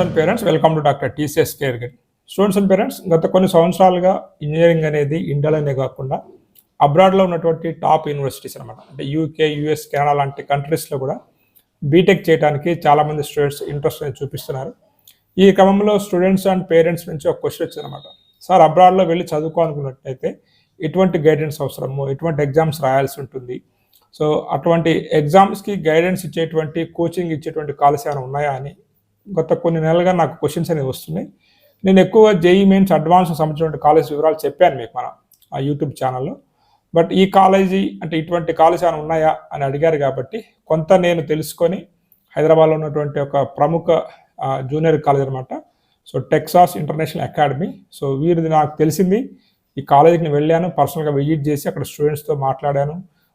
Students and parents welcome to doctor TCS care guide students and parents గత కొన్ని సంవత్సరాలుగా engineering అనేది ఇండియాలోనే కాకుండా అబ్రాడ్లో ఉన్నటువంటి టాప్ యూనివర్సిటీస్ అనమాట అంటే యూకే యూఎస్ కెనడా లాంటి కంట్రీస్లో కూడా బీటెక్ చేయడానికి చాలామంది స్టూడెంట్స్ ఇంట్రెస్ట్ అనేది చూపిస్తున్నారు. ఈ క్రమంలో స్టూడెంట్స్ అండ్ పేరెంట్స్ నుంచి ఒక క్వశ్చన్ వచ్చిందనమాట సార్ అబ్రాడ్లో వెళ్ళి చదువుకోవాలనుకున్నట్టయితే ఎటువంటి గైడెన్స్ అవసరము ఎటువంటి ఎగ్జామ్స్ రాయాల్సి ఉంటుంది. సో అటువంటి ఎగ్జామ్స్కి గైడెన్స్ ఇచ్చేటువంటి కోచింగ్ ఇచ్చేటువంటి కాలేజ్ ఏమైనా ఉన్నాయా అని గత కొన్ని నెలలుగా నాకు క్వశ్చన్స్ అనేది వస్తున్నాయి. నేను ఎక్కువ జేఈ మెయిన్స్ అడ్వాన్స్ సంబంధించిన కాలేజ్ వివరాలు చెప్పాను మీకు మన ఆ యూట్యూబ్ ఛానల్లో బట్ ఈ కాలేజీ అంటే ఇటువంటి కాలేజ్ ఏమైనా ఉన్నాయా అని అడిగారు కాబట్టి కొంత నేను తెలుసుకొని హైదరాబాద్లో ఉన్నటువంటి ఒక ప్రముఖ జూనియర్ కాలేజ్ అనమాట so Texas international academy so వీరిది నాకు తెలిసింది. ఈ కాలేజీకి వెళ్ళాను పర్సనల్గా విజిట్ చేసి అక్కడ స్టూడెంట్స్తో మాట్లాడాను.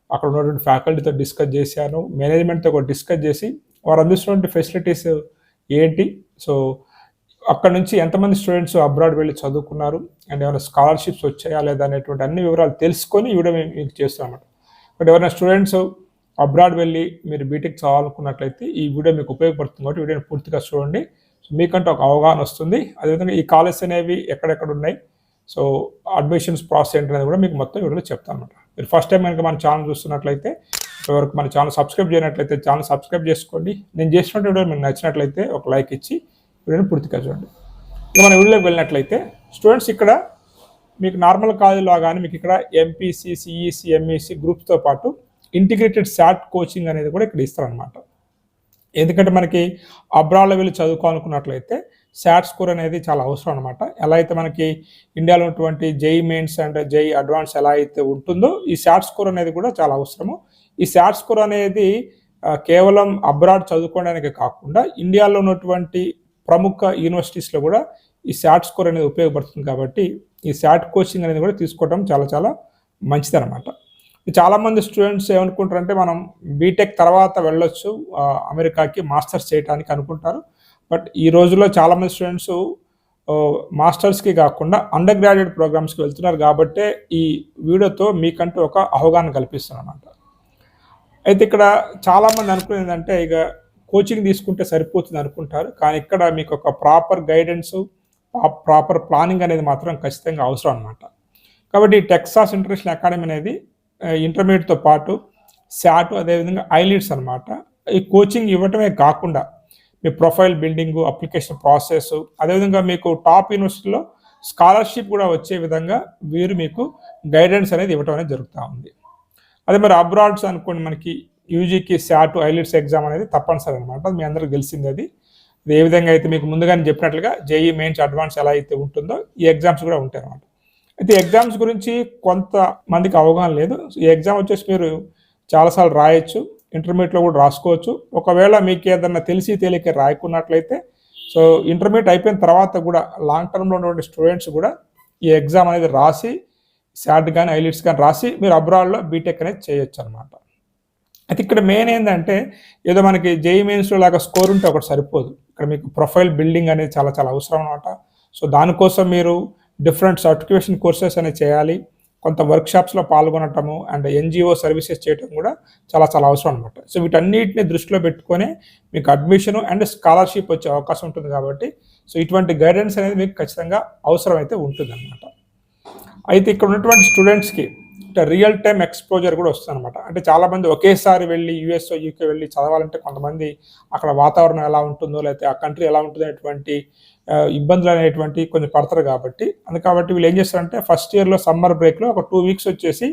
అక్కడ ఉన్నటువంటి ఫ్యాకల్టీతో డిస్కస్ చేశాను. మేనేజ్మెంట్తో కూడా డిస్కస్ చేసి వారు అందిస్తున్నటువంటి ఫెసిలిటీస్ ఏంటి సో అక్కడ నుంచి ఎంతమంది స్టూడెంట్స్ అబ్రాడ్ వెళ్ళి చదువుకున్నారు? అండ్ ఏమైనా స్కాలర్షిప్స్ వచ్చాయా లేదా అనేటువంటి అన్ని వివరాలు తెలుసుకొని ఈ మేము మీకు చేస్తామన్నమాట బట్ ఎవరైనా స్టూడెంట్స్ అబ్రాడ్ వెళ్ళి మీరు బీటెక్ చదవాలనుకున్నట్లయితే ఈ వీడియో మీకు ఉపయోగపడుతుంది కాబట్టి వీడియోని పూర్తిగా చూడండి. సో మీకంటే ఒక అవగాహన వస్తుంది. అదేవిధంగా ఈ కాలేజ్ అనేవి ఎక్కడెక్కడ ఉన్నాయి? సో అడ్మిషన్స్ ప్రాసెస్ ఏంటనేది కూడా మీకు మొత్తం వీడియోలో చెప్తాను అనమాట మీరు ఫస్ట్ టైం కనుక మన ఛానల్ చూస్తున్నట్లయితే వరకు మన ఛానల్ సబ్స్క్రైబ్ చేయనట్లయితే ఛానల్ సబ్స్క్రైబ్ చేసుకోండి. నేను చేసినటువంటి వీడియో మీకు నచ్చినట్లయితే ఒక లైక్ ఇచ్చి వీడియోని పూర్తిగా చూడండి. ఇక మన వీడియోకి వెళ్ళినట్లయితే స్టూడెంట్స్ ఇక్కడ మీకు నార్మల్ కాలేజీలో కానీ మీకు ఇక్కడ ఎంపీసీ సిఈసి ఎంఈసి గ్రూప్స్తో పాటు ఇంటిగ్రేటెడ్ శాట్ కోచింగ్ అనేది కూడా ఇక్కడ ఇస్తారనమాట ఎందుకంటే మనకి అబ్రాడ్లో వెళ్ళి చదువుకోవాలనుకున్నట్లయితే శాట్ స్కోర్ అనేది చాలా అవసరం అనమాట ఎలా అయితే మనకి ఇండియాలో ఉన్నటువంటి జై మెయిన్స్ అండ్ జై అడ్వాన్స్ ఎలా అయితే ఉంటుందో ఈ శాట్ స్కోర్ అనేది కూడా చాలా అవసరము. ఈ శాట్ స్కోర్ అనేది కేవలం అబ్రాడ్ చదువుకోవడానికి కాకుండా ఇండియాలో ఉన్నటువంటి ప్రముఖ యూనివర్సిటీస్లో కూడా ఈ శాట్ స్కోర్ అనేది ఉపయోగపడుతుంది కాబట్టి ఈ శాట్ కోచింగ్ అనేది కూడా తీసుకోవడం చాలా చాలా మంచిది అనమాట చాలామంది స్టూడెంట్స్ ఏమనుకుంటారంటే మనం బీటెక్ తర్వాత వెళ్ళొచ్చు అమెరికాకి మాస్టర్స్ చేయడానికి అనుకుంటారు. బట్ ఈ రోజుల్లో చాలామంది స్టూడెంట్స్ మాస్టర్స్కి కాకుండా అండర్ గ్రాడ్యుయేట్ ప్రోగ్రామ్స్కి వెళ్తున్నారు కాబట్టే ఈ వీడియోతో మీకంటూ ఒక అవగాహన కల్పిస్తున్నాను అనమాట అయితే ఇక్కడ చాలామంది అనుకునేది ఏంటంటే ఇక కోచింగ్ తీసుకుంటే సరిపోతుంది అనుకుంటారు. కానీ ఇక్కడ మీకు ఒక ప్రాపర్ గైడెన్స్ ప్రాపర్ ప్లానింగ్ అనేది మాత్రం ఖచ్చితంగా అవసరం అనమాట కాబట్టి టెక్సాస్ ఇంటర్నేషనల్ అకాడమీ అనేది ఇంటర్మీడియట్తో పాటు శాట్ అదేవిధంగా ఐలీడ్స్ అనమాట ఈ కోచింగ్ ఇవ్వటమే కాకుండా మీ ప్రొఫైల్ బిల్డింగు అప్లికేషన్ ప్రాసెస్ అదేవిధంగా మీకు టాప్ యూనివర్సిటీలో స్కాలర్షిప్ కూడా వచ్చే విధంగా వీరు మీకు గైడెన్స్ అనేది ఇవ్వటం అనేది జరుగుతూ ఉంది. అదే మరి అబ్రాడ్స్ అనుకోండి మనకి యూజీకి శాట్ ఐలెట్స్ ఎగ్జామ్ అనేది తప్పనిసరి అనమాట మీ అందరికి తెలిసింది అది. ఏ విధంగా అయితే మీకు ముందుగానే చెప్పినట్లుగా జేఈ మెయిన్స్ అడ్వాన్స్ ఎలా అయితే ఉంటుందో ఈ ఎగ్జామ్స్ కూడా ఉంటాయి అనమాట అయితే ఎగ్జామ్స్ గురించి కొంతమందికి అవగాహన లేదు. ఈ ఎగ్జామ్ వచ్చేసి మీరు చాలాసార్లు రాయొచ్చు ఇంటర్మీడియట్లో కూడా రాసుకోవచ్చు. ఒకవేళ మీకు ఏదన్నా తెలిసి తెలియక రాయకున్నట్లయితే సో ఇంటర్మీడియట్ అయిపోయిన తర్వాత కూడా లాంగ్ టర్మ్లో ఉన్నటువంటి స్టూడెంట్స్ కూడా ఈ ఎగ్జామ్ అనేది రాసి శాట్ కానీ ఐలిట్స్ కానీ రాసి మీరు అబ్రాడ్లో బీటెక్ అనేది చేయొచ్చు అనమాట అయితే ఇక్కడ మెయిన్ ఏంటంటే ఏదో మనకి జేఈ మెయిన్స్లో లాగా స్కోర్ ఉంటే ఒకటి సరిపోదు. ఇక్కడ మీకు ప్రొఫైల్ బిల్డింగ్ అనేది చాలా చాలా అవసరం అనమాట సో దానికోసం మీరు డిఫరెంట్ సర్టిఫికేషన్ కోర్సెస్ అనేవి చేయాలి. కొంత వర్క్షాప్స్లో పాల్గొనటము అండ్ ఎన్జిఓ సర్వీసెస్ చేయటం కూడా చాలా చాలా అవసరం అనమాట సో వీటన్నిటిని దృష్టిలో పెట్టుకొని మీకు అడ్మిషన్ అండ్ స్కాలర్షిప్ వచ్చే అవకాశం ఉంటుంది కాబట్టి సో ఇటువంటి గైడెన్స్ అనేది మీకు ఖచ్చితంగా అవసరం అయితే ఉంటుంది అనమాట అయితే ఇక్కడ ఉన్నటువంటి స్టూడెంట్స్కి అంటే రియల్ టైం ఎక్స్పోజర్ కూడా వస్తుంది అనమాట అంటే చాలామంది ఒకేసారి వెళ్ళి యూఎస్ఓ యూకే వెళ్ళి చదవాలంటే కొంతమంది అక్కడ వాతావరణం ఎలా ఉంటుందో లేకపోతే ఆ కంట్రీ ఎలా ఉంటుందో అనేటువంటి ఇబ్బందులు అనేటువంటి కొంచెం పడతారు కాబట్టి. అందు కాబట్టి వీళ్ళు ఏం చేస్తారంటే ఫస్ట్ ఇయర్లో సమ్మర్ బ్రేక్లో ఒక టూ వీక్స్ వచ్చేసి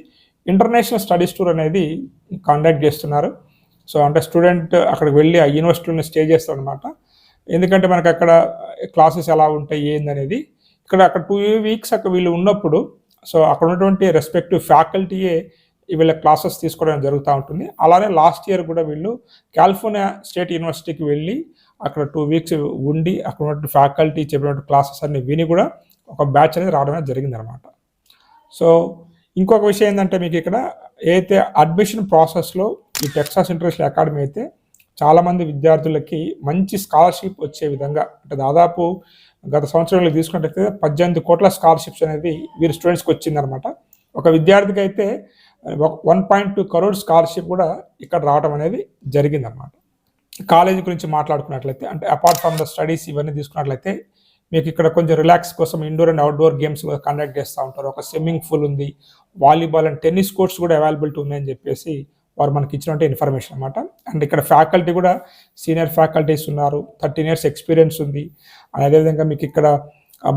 ఇంటర్నేషనల్ స్టడీస్ టూర్ అనేది కండక్ట్ చేస్తున్నారు. సో అంటే స్టూడెంట్ అక్కడికి వెళ్ళి ఆ యూనివర్సిటీలో స్టే చేస్తారు అనమాట ఎందుకంటే మనకు అక్కడ క్లాసెస్ ఎలా ఉంటాయి ఏందనేది. ఇక్కడ అక్కడ టూ వీక్స్ అక్కడ వీళ్ళు ఉన్నప్పుడు సో అక్కడ ఉన్నటువంటి రెస్పెక్టివ్ ఫ్యాకల్టీయే వీళ్ళ క్లాసెస్ తీసుకోవడం జరుగుతూ ఉంటుంది. అలానే లాస్ట్ ఇయర్ కూడా వీళ్ళు కాలిఫోర్నియా స్టేట్ యూనివర్సిటీకి వెళ్ళి అక్కడ టూ వీక్స్ ఉండి అక్కడ ఉన్న ఫ్యాకల్టీ చెప్పినటువంటి క్లాసెస్ అన్ని విని కూడా ఒక బ్యాచ్ అనేది రావడం జరిగింది అనమాట సో ఇంకొక విషయం ఏంటంటే మీకు ఇక్కడ ఏదైతే అడ్మిషన్ ప్రాసెస్లో ఈ టెక్సాస్ ఇంటర్నేషనల్ అకాడమీ అయితే చాలామంది విద్యార్థులకి మంచి స్కాలర్షిప్ వచ్చే విధంగా అంటే దాదాపు గత సంవత్సరంలో తీసుకున్నట్టయితే పద్దెనిమిది కోట్ల స్కాలర్షిప్స్ అనేది వీరి స్టూడెంట్స్కి వచ్చిందనమాట ఒక విద్యార్థికి అయితే one point two crore scholarship కూడా ఇక్కడ రావడం అనేది జరిగిందనమాట కాలేజీ గురించి మాట్లాడుకున్నట్లయితే అంటే అపార్ట్ ఫ్రమ్ ద స్టడీస్ ఇవన్నీ తీసుకున్నట్లయితే మీకు ఇక్కడ కొంచెం రిలాక్స్ కోసం ఇండోర్ అండ్ అవుట్డోర్ గేమ్స్ కూడా కండక్ట్ చేస్తూ ఉంటారు. ఒక స్విమ్మింగ్ పూల్ ఉంది వాలీబాల్ అండ్ టెన్నిస్ కోర్ట్స్ కూడా అవైలబిలిటీ ఉన్నాయని చెప్పేసి వారు మనకి ఇచ్చినటువంటి ఇన్ఫర్మేషన్ అనమాట అండ్ ఇక్కడ ఫ్యాకల్టీ కూడా సీనియర్ ఫ్యాకల్టీస్ ఉన్నారు. థర్టీన్ ఇయర్స్ ఎక్స్పీరియన్స్ ఉంది. అండ్ అదేవిధంగా మీకు ఇక్కడ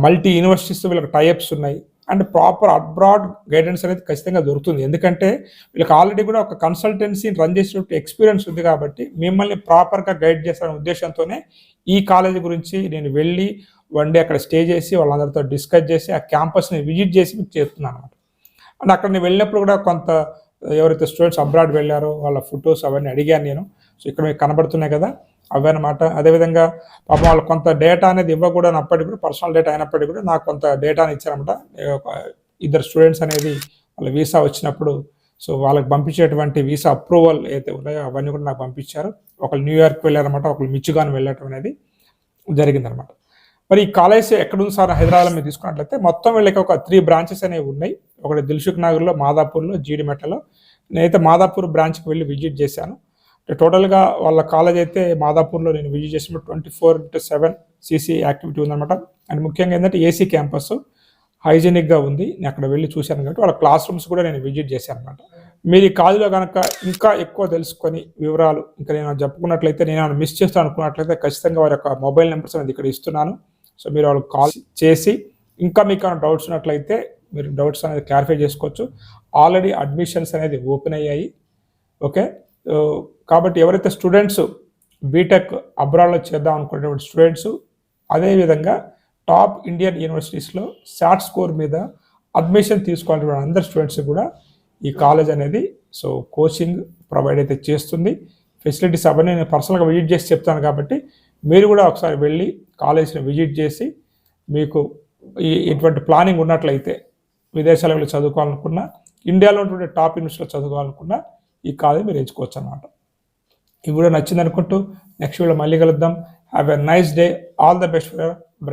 మల్టీ యూనివర్సిటీస్ వీళ్ళకి టైఅప్స్ ఉన్నాయి. అండ్ ప్రాపర్ అబ్రాడ్ గైడెన్స్ అనేది ఖచ్చితంగా దొరుకుతుంది. ఎందుకంటే వీళ్ళకి ఆల్రెడీ కూడా ఒక కన్సల్టెన్సీని రన్ చేసినట్టు ఎక్స్పీరియన్స్ ఉంది కాబట్టి మిమ్మల్ని ప్రాపర్గా గైడ్ చేస్తారనే ఉద్దేశంతోనే ఈ కాలేజీ గురించి నేను వెళ్ళి వన్ డే అక్కడ స్టే చేసి వాళ్ళందరితో డిస్కస్ చేసి ఆ క్యాంపస్ని విజిట్ చేసి మీకు చేస్తున్నాను అనమాట అండ్ అక్కడ నేను వెళ్ళినప్పుడు కూడా కొంత ఎవరైతే స్టూడెంట్స్ అబ్రాడ్ వెళ్ళారో వాళ్ళ ఫొటోస్ అవన్నీ అడిగాను నేను. సో ఇక్కడ మీకు కనబడుతున్నాయి కదా? అవే అనమాట అదేవిధంగా పాపం వాళ్ళు కొంత డేటా అనేది ఇవ్వకూడదు అప్పటికి కూడా పర్సనల్ డేటా అయినప్పటికీ కూడా నాకు కొంత డేటాని ఇచ్చారనమాట ఇద్దరు స్టూడెంట్స్ అనేది వాళ్ళ వీసా వచ్చినప్పుడు సో వాళ్ళకి పంపించేటువంటి వీసా అప్రూవల్ అయితే ఉన్నాయో అవన్నీ కూడా నాకు పంపించారు. ఒకళ్ళు న్యూయార్క్ వెళ్ళారనమాట ఒకళ్ళు మిచ్చుగాన్ వెళ్ళటం అనేది జరిగిందనమాట మరి ఈ కాలేజ్ ఎక్కడుంది సార్? హైదరాబాద్ మీరు తీసుకున్నట్లయితే మొత్తం వీళ్ళకి ఒక త్రీ బ్రాంచెస్ అనేవి ఉన్నాయి. ఒకటి దిల్సుఖ్ నగర్లో మాదాపూర్లో జీడిమెట్టలో నేనైతే మాదాపూర్ బ్రాంచ్కి వెళ్ళి విజిట్ చేశాను. టోటల్గా వాళ్ళ కాలేజ్ అయితే మాదాపూర్లో నేను విజిట్ చేసినప్పుడు twenty four into seven CC activity ఉందన్నమాట. అండ్ ముఖ్యంగా ఏంటంటే ఏసీ క్యాంపస్ హైజీనిక్గా ఉంది. నేను అక్కడ వెళ్ళి చూశాను కాబట్టి వాళ్ళ క్లాస్ రూమ్స్ కూడా నేను విజిట్ చేశాను అనమాట మీరు ఈ కాలేజీలో కనుక ఇంకా ఎక్కువ తెలుసుకొని వివరాలు ఇంకా నేను చెప్పుకున్నట్లయితే నేను మిస్ చేస్తాను అనుకున్నట్లయితే ఖచ్చితంగా వారి యొక్క మొబైల్ నెంబర్స్ అనేది ఇక్కడ ఇస్తున్నాను. సో మీరు వాళ్ళకి కాల్ చేసి ఇంకా మీకు ఏమైనా డౌట్స్ ఉన్నట్లయితే మీరు డౌట్స్ అనేది క్లారిఫై చేసుకోవచ్చు. ఆల్రెడీ అడ్మిషన్స్ అనేది ఓపెన్ అయ్యాయి. ఓకే కాబట్టి ఎవరైతే స్టూడెంట్స్ బీటెక్ అబ్రాడ్లో చేద్దాం అనుకునేటువంటి స్టూడెంట్స్ అదేవిధంగా టాప్ ఇండియన్ యూనివర్సిటీస్లో శాట్ స్కోర్ మీద అడ్మిషన్ తీసుకోవాలనుకున్న అందరు స్టూడెంట్స్ కూడా ఈ కాలేజ్ అనేది సో కోచింగ్ ప్రొవైడ్ అయితే చేస్తుంది. ఫెసిలిటీస్ అవన్నీ నేను పర్సనల్గా విజిట్ చేసి చెప్తాను కాబట్టి మీరు కూడా ఒకసారి వెళ్ళి కాలేజ్ని విజిట్ చేసి మీకు ఈ ఇటువంటి ప్లానింగ్ ఉన్నట్లయితే విదేశాలకు వెళ్ళి చదువుకోవాలనుకున్నా ఇండియాలో ఉన్నటువంటి టాప్ యూనివర్సిటీలో చదువుకోవాలనుకున్నా ఈ కాలేజ్ మీరు ఎంచుకోవచ్చు అనమాట ఈ వీడియో నచ్చింది అనుకుంటూ నెక్స్ట్ వీడియో మళ్ళీ కలుద్దాం. Have a nice day all the best for